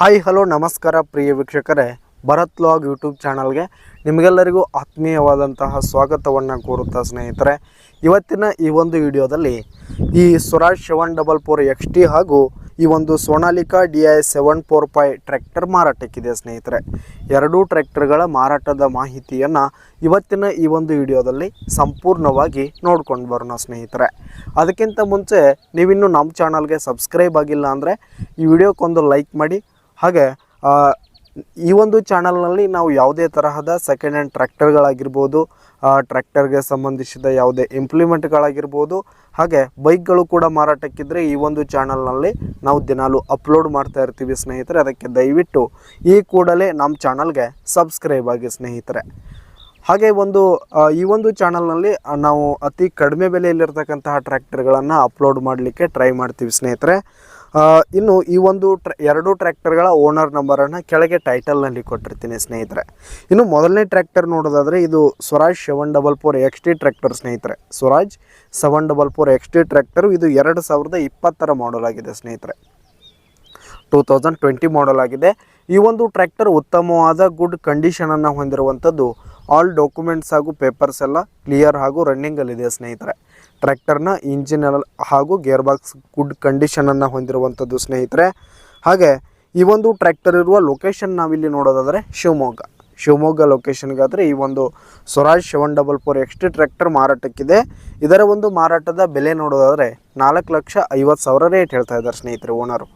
Hi, hello, ನಮಸ್ಕಾರ ಪ್ರಿಯ ವೀಕ್ಷಕರೇ. Bharat log YouTube ಚಾನಲ್ಗೆ ನಿಮಗೆಲ್ಲರಿಗೂ ಆತ್ಮೀಯವಾದಂತಹ ಸ್ವಾಗತವನ್ನು ಕೋರುತ್ತಾ ಸ್ನೇಹಿತರೆ. ಇವತ್ತಿನ ಈ ಒಂದು ವಿಡಿಯೋದಲ್ಲಿ ಈ Swaraj seven double four X T ಹಾಗೂ ಈ ಒಂದು Sonalika D I seven four five tractor ಮಾರಾಟಕ್ಕಿದೆ ಸ್ನೇಹಿತರೆ. ಎರಡೂ ಟ್ರ್ಯಾಕ್ಟರ್ಗಳ ಮಾರಾಟದ ಮಾಹಿತಿಯನ್ನು ಇವತ್ತಿನ ಈ ಒಂದು ವಿಡಿಯೋದಲ್ಲಿ ಸಂಪೂರ್ಣವಾಗಿ ನೋಡ್ಕೊಂಡು ಬರೋಣ ಸ್ನೇಹಿತರೆ. ಅದಕ್ಕಿಂತ ಮುಂಚೆ ನೀವಿನ್ನೂ ನಮ್ಮ ಚಾನಲ್ಗೆ ಸಬ್ಸ್ಕ್ರೈಬ್ ಆಗಿಲ್ಲ ಅಂದರೆ ಈ ವಿಡಿಯೋಕ್ಕೊಂದು ಲೈಕ್ ಮಾಡಿ ಹಾಗೆ ಈ ಒಂದು ಚಾನಲ್ನಲ್ಲಿ ನಾವು ಯಾವುದೇ ತರಹದ ಸೆಕೆಂಡ್ ಹ್ಯಾಂಡ್ ಟ್ರ್ಯಾಕ್ಟರ್ಗಳಾಗಿರ್ಬೋದು ಟ್ರ್ಯಾಕ್ಟರ್ಗೆ ಸಂಬಂಧಿಸಿದ ಯಾವುದೇ ಇಂಪ್ಲಿಮೆಂಟ್ಗಳಾಗಿರ್ಬೋದು ಹಾಗೆ ಬೈಕ್ಗಳು ಕೂಡ ಮಾರಾಟಕ್ಕಿದ್ರೆ ಈ ಒಂದು ಚಾನಲ್ನಲ್ಲಿ ನಾವು ದಿನಾಲು ಅಪ್ಲೋಡ್ ಮಾಡ್ತಾ ಇರ್ತೀವಿ ಸ್ನೇಹಿತರೆ. ಅದಕ್ಕೆ ದಯವಿಟ್ಟು ಈ ಕೂಡಲೇ ನಮ್ಮ ಚಾನಲ್ಗೆ ಸಬ್ಸ್ಕ್ರೈಬ್ ಆಗಿ ಸ್ನೇಹಿತರೆ. ಹಾಗೆ ಒಂದು ಈ ಒಂದು ಚಾನಲ್ನಲ್ಲಿ ನಾವು ಅತಿ ಕಡಿಮೆ ಬೆಲೆಯಲ್ಲಿರ್ತಕ್ಕಂತಹ ಟ್ರ್ಯಾಕ್ಟರ್ಗಳನ್ನು ಅಪ್ಲೋಡ್ ಮಾಡಲಿಕ್ಕೆ ಟ್ರೈ ಮಾಡ್ತೀವಿ ಸ್ನೇಹಿತರೆ. ಇನ್ನು ಈ ಒಂದು ಟ್ರ, ಎರಡು ಟ್ರ್ಯಾಕ್ಟರ್ಗಳ ಓನರ್ ನಂಬರನ್ನು ಕೆಳಗೆ ಟೈಟಲ್ನಲ್ಲಿ ಕೊಟ್ಟಿರ್ತೀನಿ ಸ್ನೇಹಿತರೆ. ಇನ್ನು ಮೊದಲನೇ ಟ್ರ್ಯಾಕ್ಟರ್ ನೋಡೋದಾದರೆ ಇದು Swaraj seven double four X T tractor ಸ್ನೇಹಿತರೆ. Swaraj seven double four X T tractor ಇದು ಎರಡು ಸಾವಿರದ ಇಪ್ಪತ್ತರ ಮಾಡಲ್ ಆಗಿದೆ ಸ್ನೇಹಿತರೆ. ಟೂ ತೌಸಂಡ್ ಟ್ವೆಂಟಿ ಮಾಡಲ್ ಆಗಿದೆ. ಈ ಒಂದು ಟ್ರ್ಯಾಕ್ಟರ್ ಉತ್ತಮವಾದ ಗುಡ್ ಕಂಡೀಷನನ್ನು ಹೊಂದಿರುವಂಥದ್ದು ಆಲ್ ಡಾಕ್ಯುಮೆಂಟ್ಸ್ ಹಾಗೂ ಪೇಪರ್ಸ್ ಎಲ್ಲ ಕ್ಲಿಯರ್ ಹಾಗೂ ರನ್ನಿಂಗಲ್ಲಿದೆ ಸ್ನೇಹಿತರೆ. ಟ್ರ್ಯಾಕ್ಟರ್ನ ಇಂಜಿನ್ ಹಾಗೂ ಗೇರ್ ಬಾಕ್ಸ್ ಗುಡ್ ಕಂಡೀಷನನ್ನು ಹೊಂದಿರುವಂಥದ್ದು ಸ್ನೇಹಿತರೆ. ಹಾಗೆ ಈ ಒಂದು ಟ್ರ್ಯಾಕ್ಟರ್ ಇರುವ ಲೊಕೇಶನ್ ನಾವಿಲ್ಲಿ ನೋಡೋದಾದರೆ ಶಿವಮೊಗ್ಗ. ಶಿವಮೊಗ್ಗ ಲೊಕೇಶನ್ಗಾದರೆ ಈ ಒಂದು Swaraj seven double four X T tractor ಮಾರಾಟಕ್ಕಿದೆ. ಇದರ ಒಂದು ಮಾರಾಟದ ಬೆಲೆ ನೋಡೋದಾದರೆ ನಾಲ್ಕು ಲಕ್ಷ ಐವತ್ತು ಸಾವಿರ ರೇಟ್ ಹೇಳ್ತಾ ಇದ್ದಾರೆ ಸ್ನೇಹಿತರೆ ಓನರು.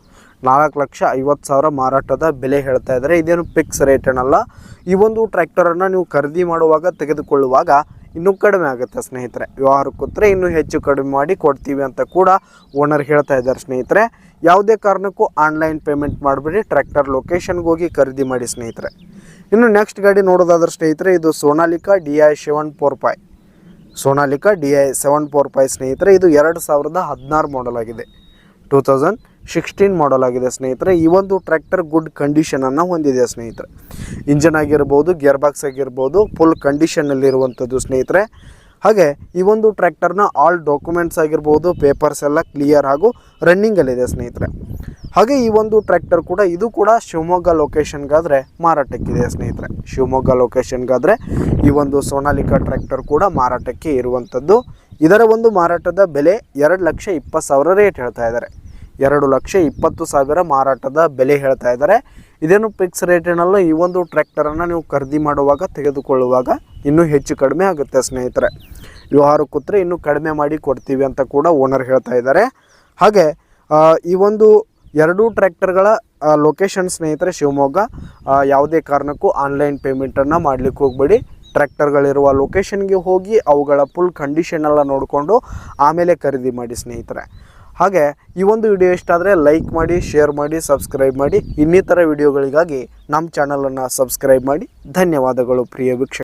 ನಾಲ್ಕು ಲಕ್ಷ ಐವತ್ತು ಸಾವಿರ ಮಾರಾಟದ ಬೆಲೆ ಹೇಳ್ತಾ ಇದ್ದಾರೆ. ಇದೇನು ಫಿಕ್ಸ್ ರೇಟ್ ಏನಲ್ಲ ಈ ಒಂದು ಟ್ರ್ಯಾಕ್ಟರನ್ನು ನೀವು ಖರೀದಿ ಮಾಡುವಾಗ ತೆಗೆದುಕೊಳ್ಳುವಾಗ ಇನ್ನೂ ಕಡಿಮೆ ಆಗುತ್ತೆ ಸ್ನೇಹಿತರೆ. ವ್ಯವಹಾರ ಕೂತ್ರೆ ಇನ್ನೂ ಹೆಚ್ಚು ಕಡಿಮೆ ಮಾಡಿ ಕೊಡ್ತೀವಿ ಅಂತ ಕೂಡ ಓನರ್ ಹೇಳ್ತಾ ಇದ್ದಾರೆ ಸ್ನೇಹಿತರೆ. ಯಾವುದೇ ಕಾರಣಕ್ಕೂ ಆನ್ಲೈನ್ ಪೇಮೆಂಟ್ ಮಾಡಿಬಿಡಿ ಟ್ರ್ಯಾಕ್ಟರ್ ಲೊಕೇಶನ್ಗೆ ಹೋಗಿ ಖರೀದಿ ಮಾಡಿ ಸ್ನೇಹಿತರೆ. ಇನ್ನು ನೆಕ್ಸ್ಟ್ ಗಾಡಿ ನೋಡೋದಾದ್ರೆ ಸ್ನೇಹಿತರೆ, ಇದು Sonalika D I seven four five Sonalika D I seven four five ಸ್ನೇಹಿತರೆ, ಇದು ಎರಡು ಸಾವಿರದ ಹದಿನಾರು ಮಾಡಲ್ ಆಗಿದೆ. ಟೂ ತೌಸಂಡ್ ಸಿಕ್ಸ್ಟೀನ್ ಮಾಡಲ್ ಆಗಿದೆ ಸ್ನೇಹಿತರೆ. ಈ ಒಂದು ಟ್ರ್ಯಾಕ್ಟರ್ ಗುಡ್ ಕಂಡೀಷನನ್ನು ಹೊಂದಿದೆ ಸ್ನೇಹಿತರೆ. ಇಂಜನ್ ಆಗಿರ್ಬೋದು ಗಿಯರ್ ಬಾಕ್ಸ್ ಆಗಿರ್ಬೋದು ಫುಲ್ ಕಂಡೀಷನಲ್ಲಿರುವಂಥದ್ದು ಸ್ನೇಹಿತರೆ. ಹಾಗೆ ಈ ಒಂದು ಟ್ರ್ಯಾಕ್ಟರ್ನ ಆಲ್ ಡಾಕ್ಯುಮೆಂಟ್ಸ್ ಆಗಿರ್ಬೋದು ಪೇಪರ್ಸ್ ಎಲ್ಲ ಕ್ಲಿಯರ್ ಹಾಗೂ ರನ್ನಿಂಗಲ್ಲಿದೆ ಸ್ನೇಹಿತರೆ. ಹಾಗೆ ಈ ಒಂದು ಟ್ರ್ಯಾಕ್ಟರ್ ಕೂಡ ಇದು ಕೂಡ ಶಿವಮೊಗ್ಗ ಲೊಕೇಶನ್ಗಾದರೆ ಮಾರಾಟಕ್ಕಿದೆ ಸ್ನೇಹಿತರೆ. ಶಿವಮೊಗ್ಗ ಲೊಕೇಶನ್ಗಾದರೆ ಈ ಒಂದು ಸೋನಾಲಿಕಾ ಟ್ರ್ಯಾಕ್ಟರ್ ಕೂಡ ಮಾರಾಟಕ್ಕೆ ಇರುವಂಥದ್ದು. ಇದರ ಒಂದು ಮಾರಾಟದ ಬೆಲೆ ಎರಡು ಲಕ್ಷ ಇಪ್ಪತ್ತು ಸಾವಿರ ರೇಟ್ ಹೇಳ್ತಾ ಇದ್ದಾರೆ. ಎರಡು ಲಕ್ಷ ಇಪ್ಪತ್ತು ಸಾವಿರ ಮಾರಾಟದ ಬೆಲೆ ಹೇಳ್ತಾ ಇದ್ದಾರೆ. ಇದೇನು ಫಿಕ್ಸ್ ರೇಟ್ ಏನಲ್ಲ, ಈ ಒಂದು ಟ್ರ್ಯಾಕ್ಟರನ್ನು ನೀವು ಖರೀದಿ ಮಾಡುವಾಗ, ತೆಗೆದುಕೊಳ್ಳುವಾಗ ಇನ್ನೂ ಹೆಚ್ಚು ಕಡಿಮೆ ಆಗುತ್ತೆ ಸ್ನೇಹಿತರೆ. ವ್ಯವಹಾರ ಕೂತ್ರೆ ಇನ್ನೂ ಕಡಿಮೆ ಮಾಡಿ ಕೊಡ್ತೀವಿ ಅಂತ ಕೂಡ ಓನರ್ ಹೇಳ್ತಾ ಇದ್ದಾರೆ. ಹಾಗೆ ಈ ಒಂದು ಎರಡೂ ಟ್ರ್ಯಾಕ್ಟರ್ಗಳ ಲೊಕೇಶನ್ ಸ್ನೇಹಿತರೆ ಶಿವಮೊಗ್ಗ ಯಾವುದೇ ಕಾರಣಕ್ಕೂ ಆನ್ಲೈನ್ ಪೇಮೆಂಟನ್ನು ಮಾಡಲಿಕ್ಕೆ ಹೋಗಬೇಡಿ. ಟ್ರ್ಯಾಕ್ಟರ್ಗಳಿರುವ ಲೊಕೇಶನ್ಗೆ ಹೋಗಿ ಅವುಗಳ ಫುಲ್ ಕಂಡೀಷನ್ ಎಲ್ಲ ನೋಡಿಕೊಂಡು ಆಮೇಲೆ ಖರೀದಿ ಮಾಡಿ ಸ್ನೇಹಿತರೆ. ಹಾಗೆ ಈ ಒಂದು ವಿಡಿಯೋ ಇಷ್ಟ ಆದರೆ ಲೈಕ್ ಮಾಡಿ ಶೇರ್ ಮಾಡಿ ಸಬ್ಸ್ಕ್ರೈಬ್ ಮಾಡಿ, ಇನ್ನಿತರ ವಿಡಿಯೋಗಳಿಗಾಗಿ ನಮ್ಮ ಚಾನಲನ್ನು ಸಬ್ಸ್ಕ್ರೈಬ್ ಮಾಡಿ. ಧನ್ಯವಾದಗಳು ಪ್ರಿಯ ವೀಕ್ಷಕ